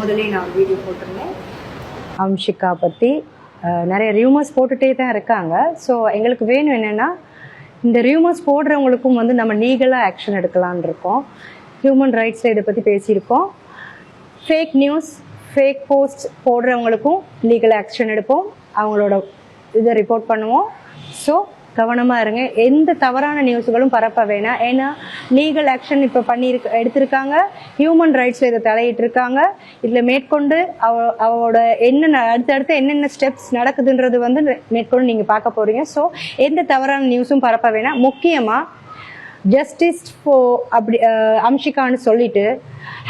முதலே நான் வீடியோ போட்டிருந்தேன். அம்ஷிகா பற்றி நிறைய ரியூமர்ஸ் போட்டுகிட்டே தான் இருக்காங்க. ஸோ எங்களுக்கு வேணும் என்னென்னா இந்த ரியூமர்ஸ் போடுறவங்களுக்கும் வந்து நம்ம லீகலாக ஆக்ஷன் எடுக்கலான் இருக்கோம். ஹியூமன் ரைட்ஸில் இதை பற்றி பேசியிருக்கோம். ஃபேக் நியூஸ் ஃபேக் போஸ்ட் போடுறவங்களுக்கும் லீகல் ஆக்ஷன் எடுப்போம். அவங்களோட இதை ரிப்போர்ட் பண்ணுவோம். ஸோ கவனமாக இருங்க. எந்த தவறான நியூஸ்களும் பரப்ப வேணாம். ஏன்னா லீகல் ஆக்ஷன் இப்போ பண்ணியிருக்க எடுத்திருக்காங்க. ஹியூமன் ரைட்ஸில் இதை தலையிட்டிருக்காங்க. இதில் மேற்கொண்டு அவ அவளோட என்னென்ன அடுத்தடுத்து என்னென்ன ஸ்டெப்ஸ் நடக்குதுன்றது வந்து மேற்கொண்டு நீங்கள் பார்க்க போகிறீங்க ஸோ எந்த தவறான நியூஸும் பரப்ப வேணாம். முக்கியமாக ஜஸ்டிஸ் ஃபோ அப்படி அம்ஷிகான்னு சொல்லிட்டு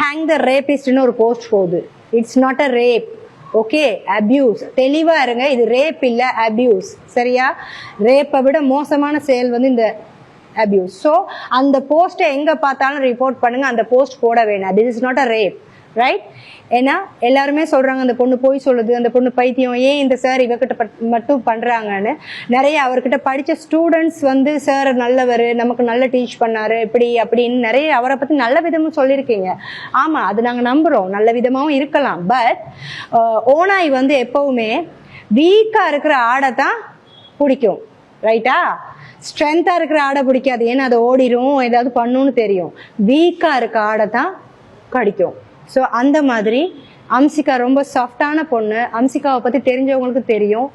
ஹேங் த ரேபிஸ்ட்னு ஒரு போஸ்ட் போகுது. It's not a rape okay abuse தெளிவாக இருங்க இது ரேப் இல்லை அபியூஸ் சரியா? ரேப்பை விட மோசமான செயல் வந்து இந்த அபியூஸ் ஸோ அந்த போஸ்ட்டை எங்கே பார்த்தாலும் ரிப்போர்ட் பண்ணுங்கள் அந்த போஸ்ட் போட வேணாம். This is not a rape right ஏன்னா எல்லாருமே சொல்கிறாங்க அந்த பொண்ணு போய் சொல்லுது அந்த பொண்ணு பைத்தியம் ஏன் இந்த சார் இவகிட்ட மட்டும் பண்ணுறாங்கன்னு நிறைய அவர்கிட்ட படித்த ஸ்டூடெண்ட்ஸ் வந்து சார் நல்லவர் நமக்கு நல்ல டீச் பண்ணார் இப்படி அப்படின்னு நிறைய அவரை பற்றி நல்ல விதமும் சொல்லியிருக்கீங்க. ஆமாம் அது நாங்கள் நம்புகிறோம் நல்ல விதமாகவும் இருக்கலாம். பட் ஓனாய் வந்து எப்போவுமே வீக்காக இருக்கிற ஆடை தான் பிடிக்கும். ரைட்டா ஸ்ட்ரென்த்தாக இருக்கிற ஆடை பிடிக்காது. ஏன்னா அது ஓடிடும் ஏதாவது பண்ணுன்னு தெரியும். வீக்காக இருக்க ஆடை தான் கடிக்கும். ஸோ அந்த மாதிரி அம்சிகா ரொம்ப சாஃப்டான பொண்ணு. அம்சிகாவை பற்றி தெரிஞ்சவங்களுக்கு தெரியும்.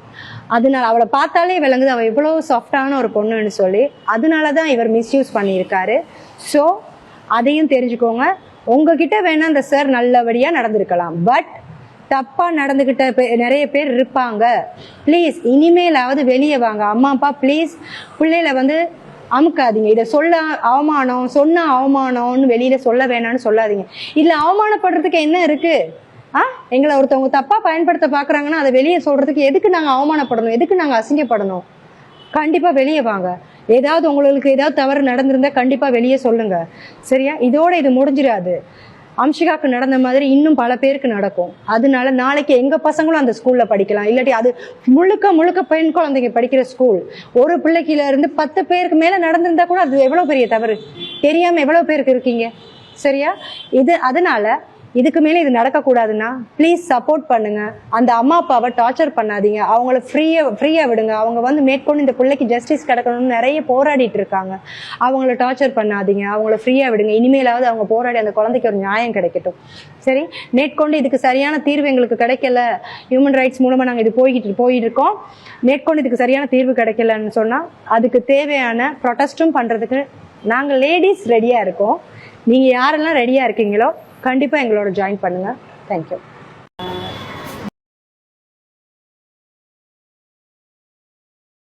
அதனால அவளை பார்த்தாலே விளங்குது அவள் எவ்வளோ சாஃப்டான ஒரு பொண்ணுன்னு சொல்லி. அதனால தான் இவர் மிஸ்யூஸ் பண்ணியிருக்காரு. ஸோ அதையும் தெரிஞ்சுக்கோங்க. உங்ககிட்ட வேணால் அந்த சார் நல்லபடியாக நடந்திருக்கலாம். பட் தப்பாக நடந்துக்கிட்ட பே- நிறைய பேர் இருப்பாங்க. ப்ளீஸ் இனிமேலாவது வெளியே வாங்க. அம்மா அப்பா ப்ளீஸ் பிள்ளையில வந்து அமுக்காதீங்க. இதை சொல்ல அவமானம் சொன்ன அவமானம்னு வெளியில சொல்ல வேணாம்னு சொல்லாதீங்க. இதுல அவமானப்படுறதுக்கு என்ன இருக்கு? ஆ? எங்களை ஒருத்தவங்க தப்பா பயன்படுத்த பாக்குறாங்கன்னா அதை வெளியே சொல்றதுக்கு எதுக்கு நாங்க அவமானப்படணும்? எதுக்கு நாங்க அசிங்கப்படணும்? கண்டிப்பா வெளியே வாங்க. ஏதாவது உங்களுக்கு ஏதாவது தவறு நடந்திருந்தா கண்டிப்பா வெளியே சொல்லுங்க. சரியா? இதோட இது முடிஞ்சிடாது. அம்ஷிகாக்கு நடந்த மாதிரி இன்னும் பல பேருக்கு நடக்கும். அதனால நாளைக்கு எங்கள் பசங்களும் அந்த ஸ்கூலில் படிக்கலாம். இல்லாட்டி அது முழுக்க முழுக்க பெண் குழந்தைங்க படிக்கிற ஸ்கூல் ஒரு பிள்ளைக்கிலேருந்து பத்து பேருக்கு மேலே நடந்திருந்தா கூட அது எவ்வளோ பெரிய தவறு? தெரியாமல் எவ்வளோ பேருக்கு இருக்கீங்க? சரியா? இது அதனால இதுக்கு மேலே இது நடக்கக்கூடாதுன்னா ப்ளீஸ் சப்போர்ட் பண்ணுங்க. அந்த அம்மா அப்பாவை டார்ச்சர் பண்ணாதீங்க. அவங்கள ஃப்ரீயாக ஃப்ரீயாக விடுங்க. அவங்க வந்து மேற்கொண்டு இந்த பிள்ளைக்கு ஜஸ்டிஸ் கிடைக்கணும்னு நிறைய போராடிட்டு இருக்காங்க. அவங்கள டார்ச்சர் பண்ணாதீங்க. அவங்கள ஃப்ரீயாக விடுங்க. இனிமேலாவது அவங்க போராடி அந்த குழந்தைக்கு ஒரு நியாயம் கிடைக்கட்டும். சரி மேற்கொண்டு இதுக்கு சரியான தீர்வு எங்களுக்கு கிடைக்கல. ஹியூமன் ரைட்ஸ் மூலமாக நாங்கள் இது போய்கிட்டு போயிட்டு இருக்கோம் மேற்கொண்டு இதுக்கு சரியான தீர்வு கிடைக்கலன்னு சொன்னால் அதுக்கு தேவையான ப்ரொட்டஸ்ட்டும் பண்ணுறதுக்கு நாங்கள் லேடிஸ் ரெடியாக இருக்கோம். நீங்கள் யாரெல்லாம் ரெடியாக இருக்கீங்களோ கண்டிப்பாக எங்களோட ஜாயின் பண்ணுங்கள் தேங்க்யூ